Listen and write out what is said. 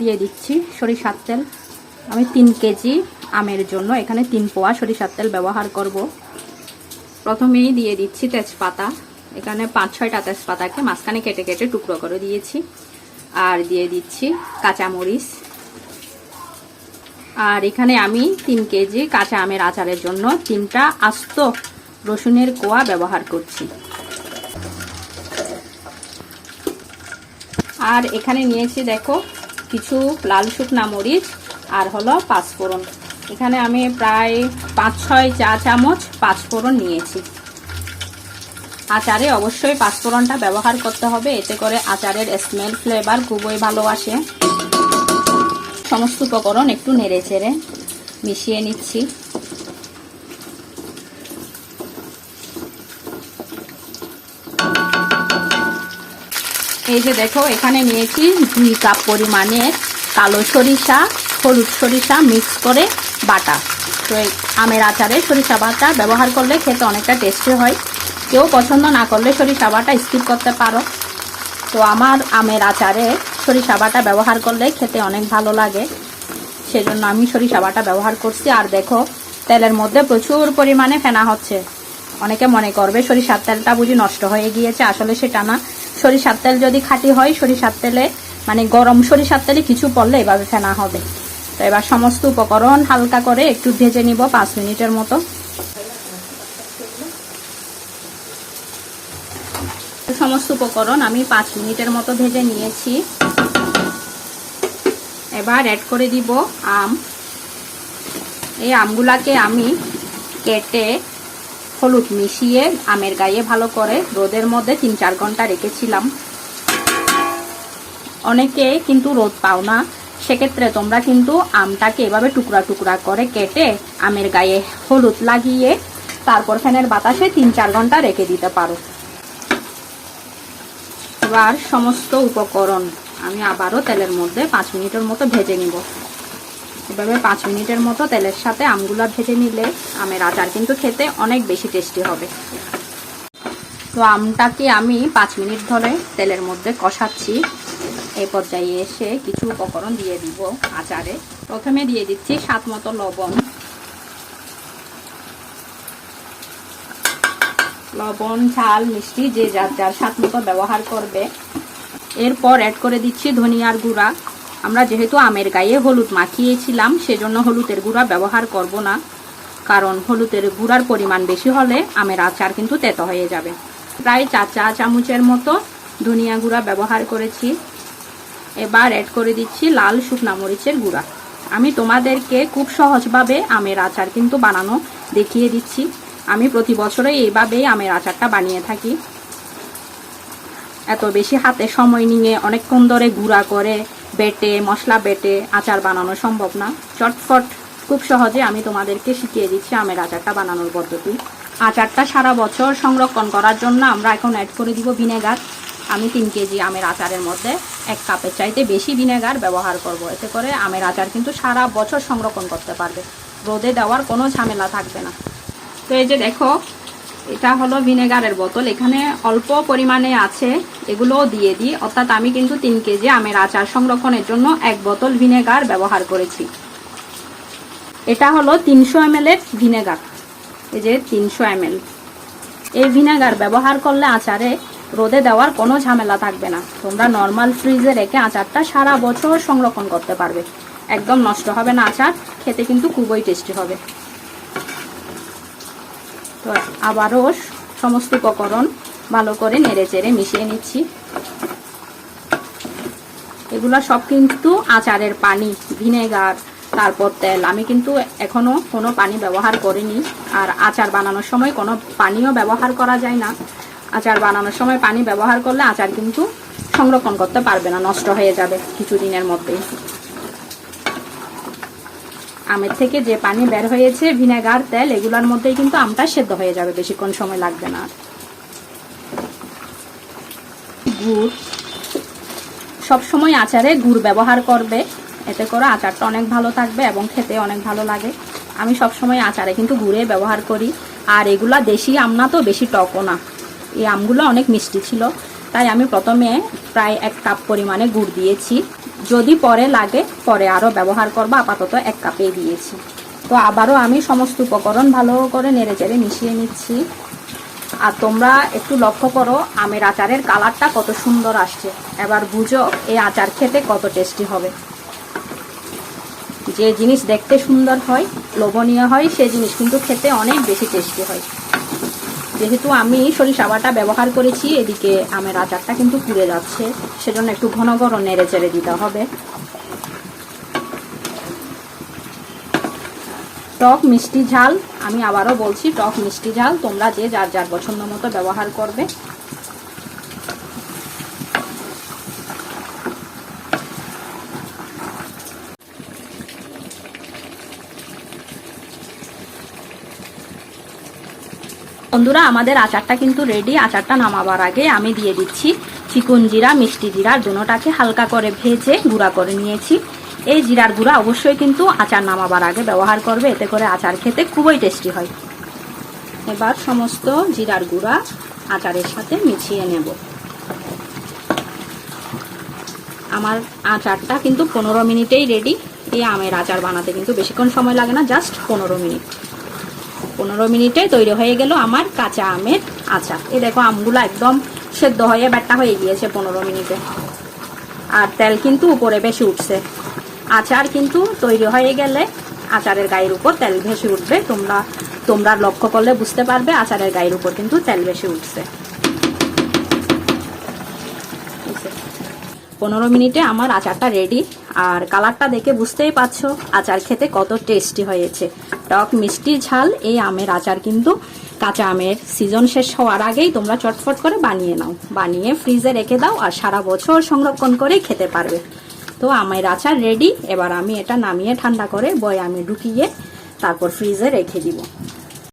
দিয়ে দিচ্ছি সরিষার তেল। আমি তিন কেজি আমের জন্য এখানে তিন পোয়া সরিষার তেল ব্যবহার করব। প্রথমেই দিয়ে দিচ্ছি তেজপাতা। এখানে পাঁচ ছয়টা তেজপাতাকে মাঝখানে কেটে কেটে টুকরো করে দিয়েছি। আর দিয়ে দিচ্ছি কাঁচামরিচ। আর এখানে আমি তিন কেজি কাঁচা আমের আচারের জন্য তিনটা আস্ত রসুনের কোয়া ব্যবহার করছি। আর এখানে নিয়েছি, দেখো কিছু লাল শুকনা মরিচ আর হলো পাঁচফোড়ন এখানে আমি প্রায় পাঁচ, ছয় চা চামচ পাঁচফোড়ন নিয়েছি। আচারে অবশ্যই পাঁচফোড়নটা ব্যবহার করতে হবে, এতে করে আচারের স্মেল ফ্লেভার খুবই ভালো আসে। সমস্ত উপকরণ একটু নেড়ে চেড়ে মিশিয়ে নিচ্ছি। এই যে দেখো, এখানে নিয়েছি দুই কাপ পরিমাণের কালো সরিষা, হলুদ সরিষা মিক্স করে বাটা। তো এই আমের আচারে সরিষা বাটা ব্যবহার করলে খেতে অনেকটা টেস্টি হয়। কেউ পছন্দ না করলে সরিষা বাটা স্কিপ করতে পারো। তো আমার আমের আচারে সরিষা বাটা ব্যবহার করলে খেতে অনেক ভালো লাগে। সেজন্য আমি সরিষা বাটা ব্যবহার করছি। আর দেখো, তেলের মধ্যে প্রচুর পরিমাণে ফেনা হচ্ছে। অনেকে মনে করবে সরিষার তেলটা বুঝি নষ্ট হয়ে গিয়েছে, আসলে সেটা না। সরিষার তেল যদি খাঁটি হয়, সরিষার তেলে মানে গরম সরিষার তেলে কিছু পড়লে এভাবে ফেনা হবে। তো এবার সমস্ত উপকরণ হালকা করে একটু ভেজে নিব পাঁচ মিনিটের মতো। সমস্ত উপকরণ আমি পাঁচ মিনিটের মতো ভেজে নিয়েছি। এবার অ্যাড করে দিব আম। এই আমগুলাকে আমি কেটে হলুদ মিশিয়ে আমের গায়ে ভালো করে রোদের মধ্যে তিন চার ঘণ্টা রেখেছিলাম। অনেকে কিন্তু রোদ পাও না। সেক্ষেত্রে তোমরা কিন্তু আমটাকে এভাবে টুকরা টুকরা করে কেটে আমের গায়ে হলুদ লাগিয়ে তারপর ফ্যানের বাতাসে তিন চার ঘণ্টা রেখে দিতে পারো। এবার সমস্ত উপকরণ আমি আবারও তেলের মধ্যে পাঁচ মিনিটের মতো ভেজে নিব। এভাবে পাঁচ মিনিটের মতো তেলের সাথে আমগুলো ভেজে নিলে আমের আচার কিন্তু খেতে অনেক বেশি টেস্টি হবে। তো আমটাকে আমি পাঁচ মিনিট ধরে তেলের মধ্যে কষাচ্ছি। এই পর্যায়ে এসে কিছু উপকরণ দিয়ে দিব আচারে। প্রথমে দিয়ে দিচ্ছি স্বাদ মতো লবণ। লবণ, ঝাল, মিষ্টি যে যার যার স্বাদ মতো ব্যবহার করবে। এরপর অ্যাড করে দিচ্ছি ধনিয়ার গুঁড়া। আমরা যেহেতু আমের গায়ে হলুদ মাখিয়েছিলাম, সেজন্য হলুদের গুঁড়া ব্যবহার করব না। কারণ হলুদের গুঁড়ার পরিমাণ বেশি হলে আমের আচার কিন্তু তেতো হয়ে যাবে। প্রায় চার চা চামচের মতো ধনিয়া গুঁড়া ব্যবহার করেছি। এবার অ্যাড করে দিচ্ছি লাল শুকনা মরিচের গুঁড়া। আমি তোমাদেরকে খুব সহজভাবে আমের আচার কিন্তু বানানো দেখিয়ে দিচ্ছি। আমি প্রতি বছরে এইভাবেই আমের আচারটা বানিয়ে থাকি। এত বেশি হাতে সময় নিয়ে অনেকক্ষণ ধরে গুঁড়া করে বেটে, মশলা বেটে আচার বানানো সম্ভব না। চটফট খুব সহজে আমি তোমাদেরকে শিখিয়ে দিচ্ছি আমের আচারটা বানানোর পদ্ধতি। আচারটা সারা বছর সংরক্ষণ করার জন্য আমরা এখন অ্যাড করে দিব ভিনেগার আমি তিন কেজি আমের আচারের মধ্যে এক কাপের চাইতে বেশি ভিনেগার ব্যবহার করব। এতে করে আমের আচার কিন্তু সারা বছর সংরক্ষণ করতে পারবে। রোদে দেওয়ার কোনো ঝামেলা থাকবে না। তো এই যে দেখো এটা হলো ভিনেগারের বোতল। এখানে অল্প পরিমাণে আছে, এগুলোও দিয়ে দিই। অর্থাৎ আমি কিন্তু তিন কেজি আমের আচার সংরক্ষণের জন্য এক বোতল ভিনেগার ব্যবহার করেছি। এটা হলো তিনশো এম ভিনেগার। এই যে তিনশো এম এই ভিনেগার ব্যবহার করলে আচারে রোদে দেওয়ার কোনো ঝামেলা থাকবে না। তোমরা নর্মাল ফ্রিজে রেখে আচারটা সারা বছর সংরক্ষণ করতে পারবে। একদম নষ্ট হবে না আচার, খেতে কিন্তু খুবই টেস্টি হবে। তো আবারও সমস্ত উপকরণ ভালো করে নেড়ে চেড়ে মিশিয়ে নিচ্ছি। এগুলো সব কিন্তু আচারের পানি, ভিনেগার, তারপর তেল। আমি কিন্তু এখনও কোনো পানি ব্যবহার করিনি। আর আচার বানানোর সময় কোনো পানিও ব্যবহার করা যায় না। আচার বানানোর সময় পানি ব্যবহার করলে আচার কিন্তু সংরক্ষণ করতে পারবে না, নষ্ট হয়ে যাবে কিছুদিনের মধ্যেই। আমের থেকে যে পানি বের হয়েছে, ভিনেগার, তেল, এগুলোর মধ্যেই কিন্তু আমটা সেদ্ধ হয়ে যাবে, বেশিক্ষণ সময় লাগবে না গুড়। সব সময় আচারে গুড় ব্যবহার করবে, এতে করে আচারটা অনেক ভালো থাকবে এবং খেতে অনেক ভালো লাগে। আমি সব সময় আচারে কিন্তু গুড়ে ব্যবহার করি, আর এগুলা দেশি আম না তো, বেশি টকও না। এই আমগুলো অনেক মিষ্টি ছিল, তাই আমি প্রথমে প্রায় এক কাপ পরিমাণে গুড় দিয়েছি। যদি পরে লাগে, পরে আরও ব্যবহার করবা, আপাতত এক কাপে দিয়েছি। তো আবারও আমি সমস্ত উপকরণ ভালো করে নেড়ে চেড়ে মিশিয়ে নিচ্ছি। আর তোমরা একটু লক্ষ্য করো, আমের আচারের কালারটা কত সুন্দর আসছে। এবার বুঝো এই আচার খেতে কত টেস্টি হবে। যে জিনিস দেখতে সুন্দর হয়, লোভনীয় হয় সেই জিনিস কিন্তু খেতে অনেক বেশি টেস্টি হয়। যেহেতু আমি সরিষা বাটা ব্যবহার করেছি, এদিকে আমের আচারটা কিন্তু পুড়ে যাচ্ছে। সেজন্য একটু ঘন ঘন নেড়ে চেড়ে দিতে হবে। টক মিষ্টি ঝাল, আমি আবারও বলছি টক মিষ্টি ঝাল, তোমরা যে যার যার পছন্দ মতো ব্যবহার করবে। বন্ধুরা, আমাদের আচারটা কিন্তু রেডি আচারটা নামাবার আগে আমি দিয়ে দিচ্ছি চিকন জিরা, মিষ্টি জিরা দুটোটাকে হালকা করে ভেজে গুঁড়া করে নিয়েছি। এই জিরার গুঁড়া অবশ্যই কিন্তু আচার নামাবার আগে ব্যবহার করবে, এতে করে আচার খেতে খুবই টেস্টি হয়। এবার সমস্ত জিরার গুঁড়া আচারের সাথে মিশিয়ে নেব। আমার আচারটা কিন্তু পনেরো মিনিটেই রেডি এই আমের আচার বানাতে কিন্তু বেশিক্ষণ সময় লাগে না জাস্ট পনেরো মিনিট। পনেরো মিনিটে তৈরি হয়ে গেল আমার কাঁচা আমের আচার। এ দেখো আমগুলো একদম সেদ্ধ হয়ে ব্যাটটা হয়ে গিয়েছে পনেরো মিনিটে। আর তেল কিন্তু উপরে বেশি উঠছে। আচার কিন্তু তৈরি হয়ে গেলে আচারের গায়ের উপর তেল ভেসে উঠবে। তোমরা তোমরা লক্ষ্য করলে বুঝতে পারবে আচারের গায়ের উপর কিন্তু তেল বেশি উঠছে। পনেরো মিনিটে আমার আচারটা রেডি আর কালারটা দেখে বুঝতেই পারছ আচার খেতে কত টেস্টি হয়েছে। টক মিষ্টি ঝাল, এই আমের আচার কিন্তু কাঁচা আমের সিজন শেষ হওয়ার আগেই তোমরা চটফট করে বানিয়ে নাও। বানিয়ে ফ্রিজে রেখে দাও আর সারা বছর সংরক্ষণ করে খেতে পারবে। তো আমের আচার রেডি এবার আমি এটা নামিয়ে ঠান্ডা করে বয়ে আমি ঢুকিয়ে তারপর ফ্রিজে রেখে দিব।